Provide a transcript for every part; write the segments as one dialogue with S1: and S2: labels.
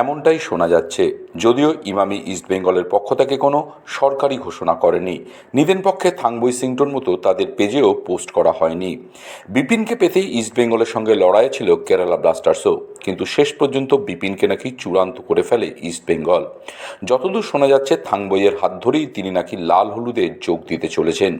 S1: এমনটাই শোনা যাচ্ছে, যদিও ইমামি ইস্টবেঙ্গলের পক্ষ থেকে কোনো সরকারি ঘোষণা করেনি। নিদেন পক্ষে থাংবই সিংটন মতো তাদের পেজেও পোস্ট করা হয়নি। বিপিনকে পেতেই ইস্টবেঙ্গলের সঙ্গে লড়াই ছিল কেরালা ব্লাস্টার্সও, কিন্তু শেষ পর্যন্ত বিপিনকে নাকি চূড়ান্ত করে ফেলে ইস্টবেঙ্গল যতদূর শোনা যাচ্ছে, থাংবইয়ের হাত ধরেই তিনি নাকি লাল হলুদে যোগ দিতে চলেছেন।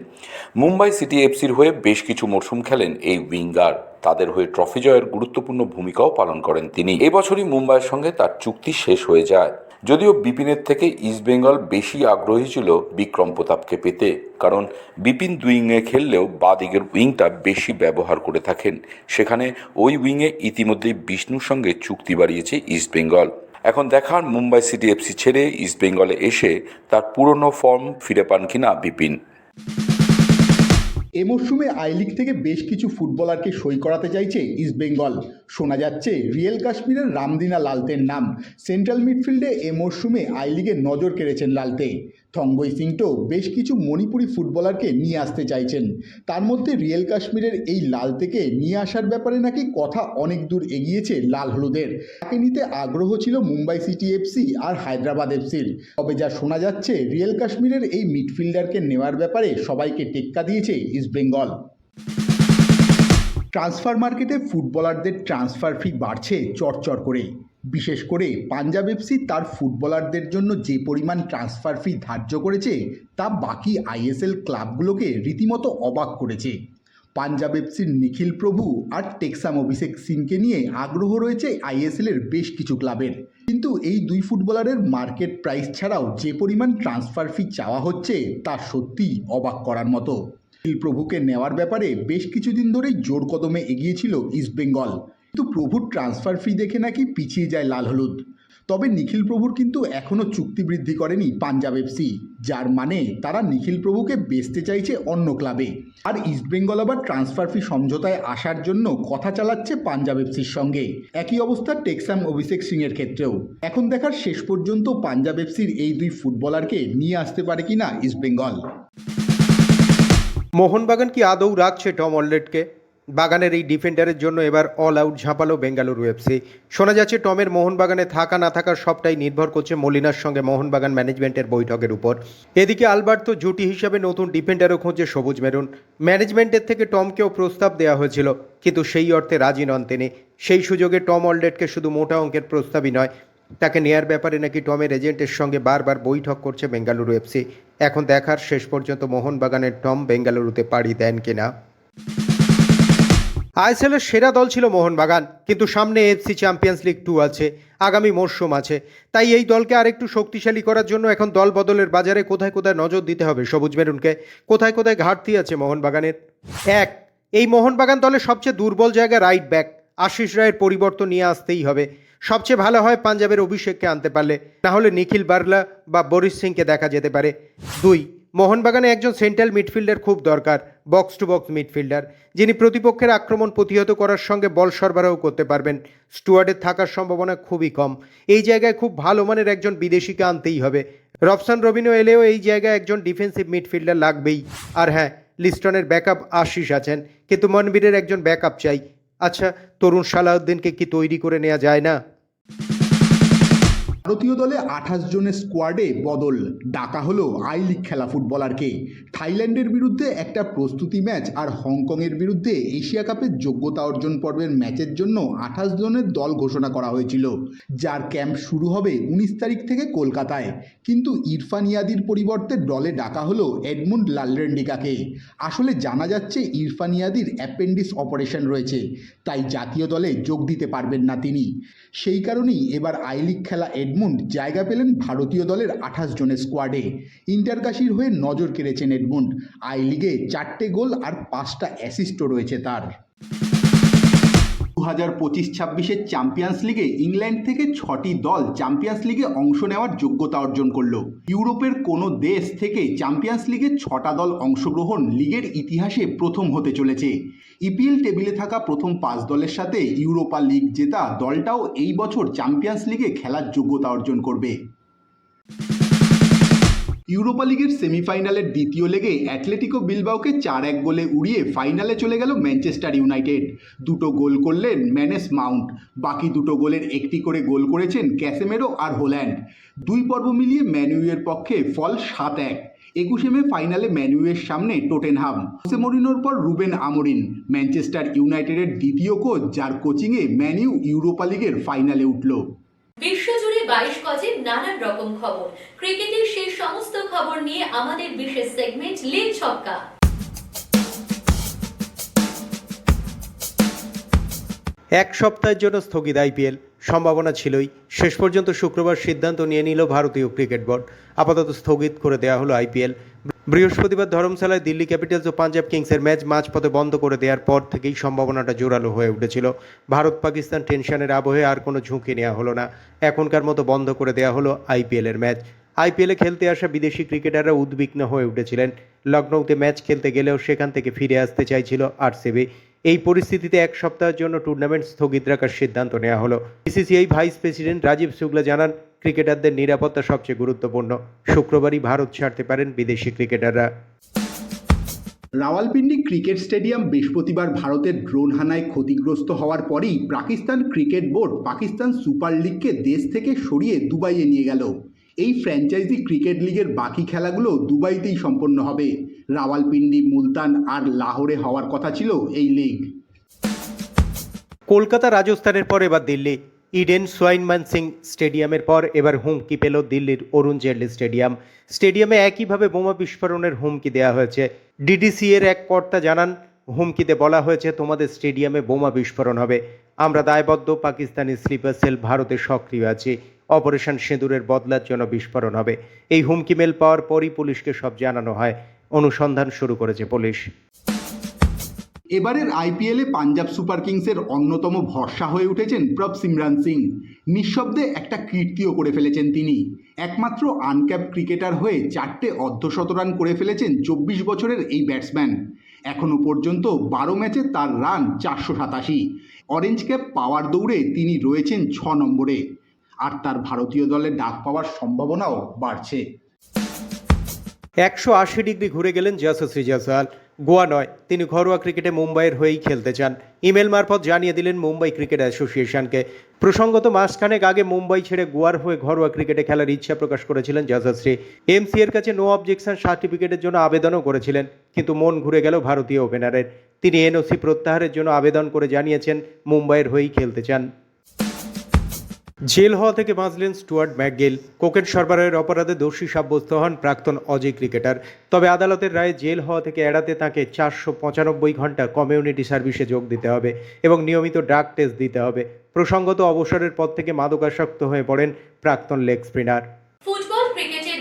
S1: মুম্বাই সিটি এফসির হয়ে বেশ কিছু মরশুম খেলেন এই উইঙ্গার। তাদের হয়ে ট্রফি জয়ের গুরুত্বপূর্ণ ভূমিকাও পালন করেন তিনি। এবছরই মুম্বাইয়ের সঙ্গে তার চুক্তি শেষ হয়ে যায়। যদিও বিপিনের থেকে ইস্টবেঙ্গল বেশি আগ্রহী ছিল বিক্রম প্রতাপকে পেতে, কারণ বিপিন দুইংয়ে খেললেও বাদিকের উইংটা বেশি ব্যবহার করে থাকেন। সেখানে ওই উইংয়ে ইতিমধ্যেই বিষ্ণুর সঙ্গে চুক্তি বাড়িয়েছে ইস্টবেঙ্গল এখন দেখার মুম্বাই সিটি এফসি ছেড়ে ইস্টবেঙ্গলে এসে তার পুরনো ফর্ম ফিরে পান কিনা বিপিন।
S2: এ মরশুমে আই লিগ থেকে বেশ কিছু ফুটবলারকে সই করাতে চাইছে ইস্টবেঙ্গল শোনা যাচ্ছে, রিয়েল কাশ্মীরের রামদিনা লালতের নাম। সেন্ট্রাল মিডফিল্ডে এ মরশুমে আই লিগে নজর কেড়েছেন লালতে। থঙ্গই সিংটো বেশ কিছু মণিপুরি ফুটবলারকে নিয়ে আসতে চাইছেন। তার মধ্যে রিয়েল কাশ্মীরের এই লাল থেকে নিয়ে আসার ব্যাপারে নাকি কথা অনেক দূর এগিয়েছে লাল হলুদের। তাকে নিতে আগ্রহ ছিল মুম্বাই সিটি এফসি আর হায়দ্রাবাদ এফসির তবে যা শোনা যাচ্ছে, রিয়েল কাশ্মীরের এই মিডফিল্ডারকে নেওয়ার ব্যাপারে সবাইকে টেক্কা দিয়েছে ইস্টবেঙ্গল ট্রান্সফার মার্কেটে ফুটবলারদের ট্রান্সফার ফি বাড়ছে চড়চড় করে বিশেষ করে পাঞ্জাব এফসি তার ফুটবলারদের জন্য যে পরিমাণ ট্রান্সফার ফি ধার্য করেছে, তা বাকি আইএসএল ক্লাবগুলোকে রীতিমতো অবাক করেছে। পাঞ্জাব এফসির নিখিল প্রভু আর টেক্সাম অভিষেক সিংকে নিয়ে আগ্রহ রয়েছে আইএসএলের বেশ কিছু ক্লাবের। কিন্তু এই দুই ফুটবলারের মার্কেট প্রাইস ছাড়াও যে পরিমাণ ট্রান্সফার ফি চাওয়া হচ্ছে, তা সত্যিই অবাক করার মতো। নিখিল প্রভুকে নেওয়ার ব্যাপারে বেশ কিছুদিন ধরেই জোর কদমে এগিয়েছিল ইস্টবেঙ্গল কিন্তু প্রভুর ট্রান্সফার ফি দেখে নাকি পিছিয়ে যায় লাল হলুদ। তবে নিখিল প্রভুর কিন্তু এখনও চুক্তি বৃদ্ধি করেনি পাঞ্জাব এফসি, যার মানে তারা নিখিল প্রভুকে বেচতে চাইছে অন্য ক্লাবে। আর ইস্টবেঙ্গল আবার ট্রান্সফার ফি সমঝোতায় আসার জন্য কথা চালাচ্ছে পাঞ্জাব এফসির সঙ্গে। একই অবস্থা টেক্সাম অভিষেক সিংয়ের ক্ষেত্রেও। এখন দেখার শেষ পর্যন্ত পাঞ্জাব এফসির এই দুই ফুটবলারকে নিয়ে আসতে পারে কিনা ইস্টবেঙ্গল
S3: মোহনবাগান কি আদৌ রাখছে টম অলরেডকে? বাগানের এই ডিফেন্ডারের জন্য এবার অল আউট ঝাঁপালো বেঙ্গালুরু এফসি শোনা যাচ্ছে টমের মোহনবাগানে থাকা না থাকার সবটাই নির্ভর করছে মলিনার সঙ্গে মোহনবাগান ম্যানেজমেন্টের বৈঠকের উপর। এদিকে আলবার্তো জুটি হিসাবে নতুন ডিফেন্ডারও খুঁজছে সবুজ মেরুন। ম্যানেজমেন্টের থেকে টমকেও প্রস্তাব দেওয়া হয়েছিল, কিন্তু সেই অর্থে রাজি নন তিনি। সেই সুযোগে টম অলরেডকে শুধু মোটা অঙ্কের প্রস্তাবই নয়, তাকে নেয়ার ব্যাপারে নাকি টমের এজেন্টের সঙ্গে বারবার বৈঠক করছে বেঙ্গালুরু এফসি এখন দেখার শেষ পর্যন্ত মোহনবাগানের টম বেঙ্গালুরুতে পাড়ি দেন কিনা। আইএসএলের সেরা দল ছিল মোহনবাগান, কিন্তু সামনে এফসি চ্যাম্পিয়ন্স লিগ টু আছে, আগামী মরশুম আছে। তাই এই দলকে আরেকটু শক্তিশালী করার জন্য এখন দল বদলের বাজারে কোথায় কোথায় নজর দিতে হবে? সবুজ মেরুনকে কোথায় কোথায় ঘাটতি আছে মোহনবাগানের? এক, এই মোহনবাগান দলের সবচেয়ে দুর্বল জায়গা রাইট ব্যাক আশিস রায়ের পরিবর্তন নিয়ে আসতেই হবে। সবচেয়ে ভালো হয় পাঞ্জাবের অভিষেককে আনতে পারলে, না হলে নিখিল বার্লা বা বরিশ সিংকে দেখা যেতে পারে। দুই মোহনবাগানে একজন সেন্ট্রাল মিডফিল্ডার খুব দরকার বক্স টু বক্স মিডফিল্ডার, যিনি প্রতিপক্ষের আক্রমণ প্রতিহত করার সঙ্গে বল সরবরাহ করতে পারবেন। স্টুয়ার্ডের থাকার সম্ভাবনা খুবই কম। এই জায়গায় খুব ভালো মানের একজন বিদেশিকে আনতেই হবে। রফসান রবিনো এলেও এই জায়গায় একজন ডিফেন্সিভ মিডফিল্ডার লাগবেই। আর হ্যাঁ লিস্টনের ব্যাকআপ আশিস আছেন, কিন্তু মনবীরের একজন ব্যাকআপ চাই। আচ্ছা তরুণ সালাউদ্দিনকে কি তৈরি করে নেওয়া যায় না?
S2: ভারতীয় দলে আঠাশ জনের স্কোয়াডে বদল। ডাকা হলো আই লিগ খেলা ফুটবলারকে। থাইল্যান্ডের বিরুদ্ধে একটা প্রস্তুতি ম্যাচ আর হংকংয়ের বিরুদ্ধে এশিয়া কাপের যোগ্যতা অর্জন পর্বের ম্যাচের জন্য আঠাশ জনের দল ঘোষণা করা হয়েছিল। যার ক্যাম্প শুরু হবে উনিশ তারিখ থেকে কলকাতায়। কিন্তু ইরফান ইয়াদির পরিবর্তে দলে ডাকা হলো এডমুন্ড লালরেন্ডিকাকে। আসলে জানা যাচ্ছে ইরফান ইয়াদির অ্যাপেন্ডিস অপারেশন রয়েছে, তাই জাতীয় দলে যোগ দিতে পারবেন না তিনি। সেই কারণেই এবার আই লিগ খেলা এডমুন্ড জায়গা পেলেন ভারতীয় দলের আঠাশ জনের স্কোয়াডে ইন্টারকাশির হয়ে নজর কেড়েছেন এডমুন্ড। আই লিগে চারটে গোল আর পাঁচটা অ্যাসিস্টও রয়েছে তার। দু হাজার পঁচিশ ছাব্বিশের চ্যাম্পিয়ন্স লিগে ইংল্যান্ড থেকে ছটি দল চ্যাম্পিয়ন্স লিগে অংশ নেওয়ার যোগ্যতা অর্জন করল। ইউরোপের কোনো দেশ থেকে চ্যাম্পিয়ন্স লিগে ছটা দল অংশগ্রহণ লিগের ইতিহাসে প্রথম হতে চলেছে। ইপিএল টেবিলে থাকা প্রথম পাঁচ দলের সাথে ইউরোপা লিগ জেতা দলটাও এই বছর চ্যাম্পিয়ন্স লিগে খেলার যোগ্যতা অর্জন করবে। ইউরোপা লিগের সেমিফাইনালের দ্বিতীয় লেগে অ্যাটলেটিকো বিলবাওকে চার এক গোলে উড়িয়ে ফাইনালে চলে গেল ম্যানচেস্টার ইউনাইটেড। দুটো গোল করলেন ম্যানেস মাউন্ট। বাকি দুটো গোলের একটি করে গোল করেছেন ক্যাসেমেরো আর হোল্যান্ড। দুই পর্ব মিলিয়ে ম্যানুয়ের পক্ষে ফল সাত এক। একুশে মে ফাইনালে ম্যানুয়ের সামনে টোটেনহাম। হোসে মরিনোর পর রুবেন আমরিন। ম্যানচেস্টার ইউনাইটেডের দ্বিতীয় কোচ, যার কোচিংয়ে ম্যানিউ ইউরোপা লিগের ফাইনালে উঠল।
S4: বিশ্বজুড়ে বাইশ গজে নানান রকম খবর। ক্রিকেটের সেই সমস্ত খবর নিয়ে আমাদের বিশেষ সেগমেন্ট লিগ ছক্কা।
S3: এক সপ্তাহের জন্য স্থগিত আইপিএল। সম্ভাবনা ছিলই। শেষ পর্যন্ত শুক্রবার সিদ্ধান্ত নিয়ে নিল ভারতীয় ক্রিকেট বোর্ড। আপাতত স্থগিত করে দেওয়া হলো আইপিএল। বৃহস্পতিবার ধর্মশালায় দিল্লি ক্যাপিটালস ও পাঞ্জাব কিংসের ম্যাচ মাঝপথে বন্ধ করে দেওয়ার পর থেকেই সম্ভাবনাটা জোরালো হয়ে উঠেছিল। ভারত পাকিস্তান টেনশনের আবহে আর কোনো ঝুঁকি নেওয়া হলো না। এখনকার মতো বন্ধ করে দেওয়া হলো আইপিএলের ম্যাচ। আইপিএলে খেলতে আসা বিদেশি ক্রিকেটাররা উদ্বিগ্ন হয়ে উঠেছিলেন। লখনৌতে ম্যাচ খেলতে গেলেও সেখান থেকে ফিরে আসতে চাইছিল আরসিবি। এই পরিস্থিতিতে এক সপ্তাহের জন্য টুর্নামেন্ট স্থগিত রাখার সিদ্ধান্ত নেওয়া হলো। BCCI vice president Rajeev Shukla জানান ক্রিকেটারদের নিরাপত্তা সবচেয়ে গুরুত্বপূর্ণ। শুক্রবারই ভারত ছাড়তে পারেন বিদেশি ক্রিকেটাররা।
S2: রাওয়ালপিন্ডি ক্রিকেট স্টেডিয়াম বৃহস্পতিবার ভারতের ড্রোন হানায় ক্ষতিগ্রস্ত হওয়ার পরেই Pakistan cricket board Pakistan super লিগকে দেশ থেকে সরিয়ে দুবাইয়ে নিয়ে গেল। এই ফ্র্যাঞ্চাইজি ক্রিকেট লিগের বাকি খেলাগুলো দুবাইতেই সম্পন্ন হবে। রাওয়ালপিন্ডি মুলতান আর লাহোরে হওয়ার কথা ছিল এই লিগ।
S3: কলকাতা রাজস্থানের পর এবার দিল্লি। ইডেন সোয়াইনমান সিং স্টেডিয়ামের পর এবার হুমকি পেল দিল্লির অরুণ জেটলি স্টেডিয়াম। স্টেডিয়ামে একইভাবে বোমা বিস্ফোরণের হুমকি দেওয়া হয়েছে। ডিডিসি এর এক কর্তা জানান, হুমকিতে বলা হয়েছে তোমাদের স্টেডিয়ামে বোমা বিস্ফোরণ হবে। আমরা দায়বদ্ধ পাকিস্তানি স্লিপার সেল ভারতে সক্রিয় আছি। অপারেশন সিঁদুরের বদলার জন্য বিস্ফোরণ হবে। এই হুমকি মেল পাওয়ার পরই পুলিশকে সব জানানো হয়। অনুসন্ধান শুরু করেছে পুলিশ।
S2: এবারের আইপিএলে পাঞ্জাব সুপার কিংসের অন্যতম ভরসা হয়ে উঠেছেন প্রভ সিমরান সিং। নিঃশব্দে একটা কীর্তিও করে ফেলেছেন তিনি। একমাত্র আনক্যাপ ক্রিকেটার হয়ে চারটে অর্ধশত রান করে ফেলেছেন চব্বিশ বছরের এই ব্যাটসম্যান। এখনও পর্যন্ত বারো ম্যাচে তার রান চারশো সাতাশি। অরেঞ্জ ক্যাপ পাওয়ার দৌড়ে তিনি রয়েছেন ছ নম্বরে। আর তার ভারতীয় দলে ডাক পাওয়ার সম্ভাবনাও বাড়ছে।
S3: একশো আশি ডিগ্রি ঘুরে গেলেন যশস্বী জয়সওয়াল গোয়া নয়। তিনি ঘরোয়া ক্রিকেটে মুম্বাইয়ের হয়েই খেলতে চান। ইমেল মারফত জানিয়ে দিলেন মুম্বাই ক্রিকেট অ্যাসোসিয়েশনকে। প্রসঙ্গত মাসখানেক আগে মুম্বাই ছেড়ে গোয়ার হয়ে ঘরোয়া ক্রিকেটে খেলার ইচ্ছা প্রকাশ করেছিলেন যশস্বী। এমসি এর কাছে নো অবজেকশন সার্টিফিকেটের জন্য আবেদনও করেছিলেন, কিন্তু মন ঘুরে গেল ভারতীয় ওপেনারের। তিনি এনওসি প্রত্যাহারের জন্য আবেদন করে জানিয়েছেন, মুম্বাইয়ের হয়েই খেলতে চান। জেল হওয়া থেকে বাঁচলেন স্টুয়ার্ট ম্যাকগেল। কোকেট সরবরাহের অপরাধে দোষী সাব্যস্ত হন প্রাক্তন অজি ক্রিকেটার। তবে আদালতের রায়ে জেল হওয়া থেকে এড়াতে তাকে চারশো পঁচানব্বই ঘণ্টা কমিউনিটি সার্ভিসে যোগ দিতে হবে এবং নিয়মিত ড্রাগ টেস্ট দিতে হবে। প্রসঙ্গত, অবসরের পর থেকে মাদকাসক্ত হয়ে পড়েন প্রাক্তন লেগ স্পিনার।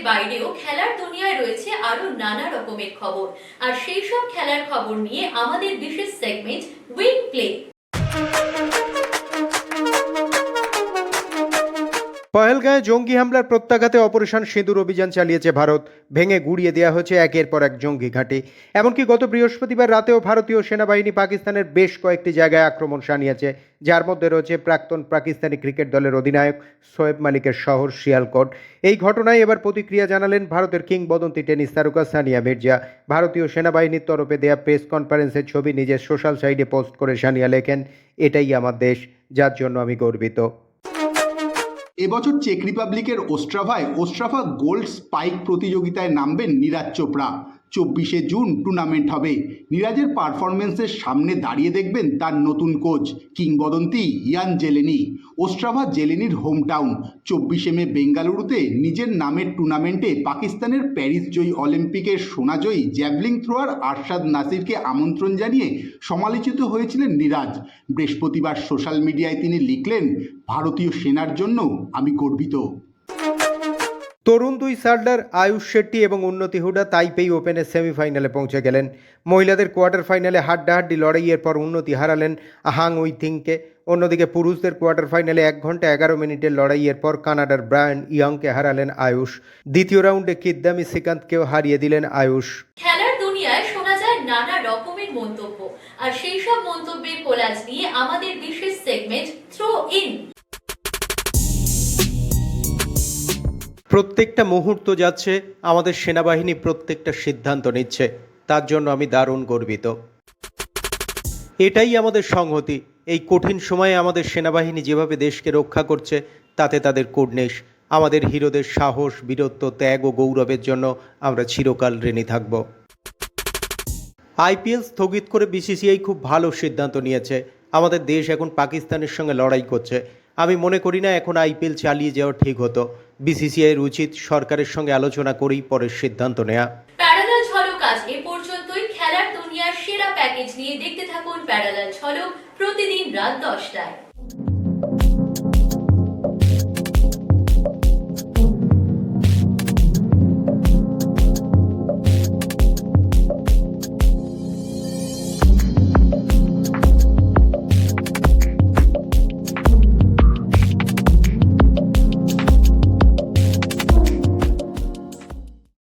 S4: বাইরেও খেলার দুনিয়ায় রয়েছে আরও নানা রকমের খবর। আর সেই সব খেলার খবর নিয়ে আমাদের বিশেষ সেগমেন্ট উইন প্লে
S3: পহেলগাঁয়ে জঙ্গি হামলার প্রত্যাঘাতে অপারেশন সিঁদুর অভিযান চালিয়েছে ভারত। ভেঙে গুড়িয়ে দেওয়া হয়েছে একের পর এক জঙ্গি ঘাঁটি। এমনকি গত বৃহস্পতিবার রাতেও ভারতীয় সেনাবাহিনী পাকিস্তানের বেশ কয়েকটি জায়গায় আক্রমণ সানিয়েছে যার মধ্যে রয়েছে প্রাক্তন পাকিস্তানি ক্রিকেট দলের অধিনায়ক শোয়েব মালিকের শহর শিয়ালকোট। এই ঘটনায় এবার প্রতিক্রিয়া জানালেন ভারতের কিংবদন্তি টেনিস তারকা সানিয়া মির্জা। ভারতীয় সেনাবাহিনীর তরফে দেয়া প্রেস কনফারেন্সের ছবি নিজের সোশ্যাল সাইটে পোস্ট করে সানিয়া লেখেন, এটাই আমার দেশ, যার জন্য আমি গর্বিত।
S2: এবছর চেক রিপাবলিকের ওস্ট্রাভায় ওস্ট্রাভা গোল্ড স্পাইক প্রতিযোগিতায় নামবেন নীরাজ চোপড়া। চব্বিশে জুন টুর্নামেন্ট হবে। নীরাজের পারফরমেন্সের সামনে দাঁড়িয়ে দেখবেন তার নতুন কোচ কিংবদন্তি ইয়ান জেলেনি। ওস্ট্রাভা জেলেনির হোম টাউন চব্বিশে মে বেঙ্গালুরুতে নিজের নামের টুর্নামেন্টে পাকিস্তানের প্যারিস জয়ী অলিম্পিকের সোনাজয়ী জ্যাভলিং থ্রোয়ার আরশাদ নাসিরকে আমন্ত্রণ জানিয়ে সমালোচিত হয়েছিলেন নীরাজ। বৃহস্পতিবার সোশ্যাল মিডিয়ায় তিনি লিখলেন, ভারতীয় সেনার জন্য আমি গর্বিত।
S3: তরুণ দুই সার্ডার আয়ুষ শেট্টি এবং উন্নতি হুডা তাইপেই ওপেনের সেমিফাইনালে পৌঁছে গেলেন। মহিলাদের কোয়ার্টার ফাইনালে হাড্ডাহাড্ডি লড়াইয়ের পর উন্নতি হারালেন হাং উইথিংকে। অন্যদিকে পুরুষদের কোয়ার্টার ফাইনালে এক ঘণ্টা এগারো মিনিটের লড়াইয়ের পর কানাডার ব্রায়ান ইয়ংকে হারালেন আয়ুষ। দ্বিতীয় রাউন্ডে কিদ্দামি শ্রীকান্তকেও হারিয়ে দিলেন আয়ুষ।
S4: খেলার দুনিয়ায় শোনা যায় নানা রকমের মন্তব্য। আর সেই সব মন্তব্যের কোলাজ নিয়ে আমাদের বিশেষ সেগমেন্ট থ্রো ইন
S3: প্রত্যেকটা মুহূর্ত যাচ্ছে, আমাদের সেনাবাহিনী প্রত্যেকটা সিদ্ধান্ত নিচ্ছে। তার জন্য আমি দারুণ গর্বিত। এটাই আমাদের সংহতি। এই কঠিন সময়ে আমাদের সেনাবাহিনী যেভাবে দেশকে রক্ষা করছে, তাতে তাদের কুর্নিশ। আমাদের হিরোদের সাহস, বীরত্ব, ত্যাগ ও গৌরবের জন্য আমরা চিরকাল ঋণী থাকব। আইপিএল স্থগিত করে বিসিসিআই খুব ভালো সিদ্ধান্ত নিয়েছে। আমাদের দেশ এখন পাকিস্তানের সঙ্গে লড়াই করছে। আমি মনে করি না এখন আইপিএল চালিয়ে যাওয়া ঠিক হতো। বিসিসিআইয়ের উচিত সরকারের সঙ্গে আলোচনা করেই পরের সিদ্ধান্ত নেয়া।
S4: প্যারালাল ঝলক আজ এ পর্যন্তই। খেলার দুনিয়ার সেরা প্যাকেজ নিয়ে দেখতে থাকুন প্যারালাল ঝলক প্রতিদিন রাত দশটায়।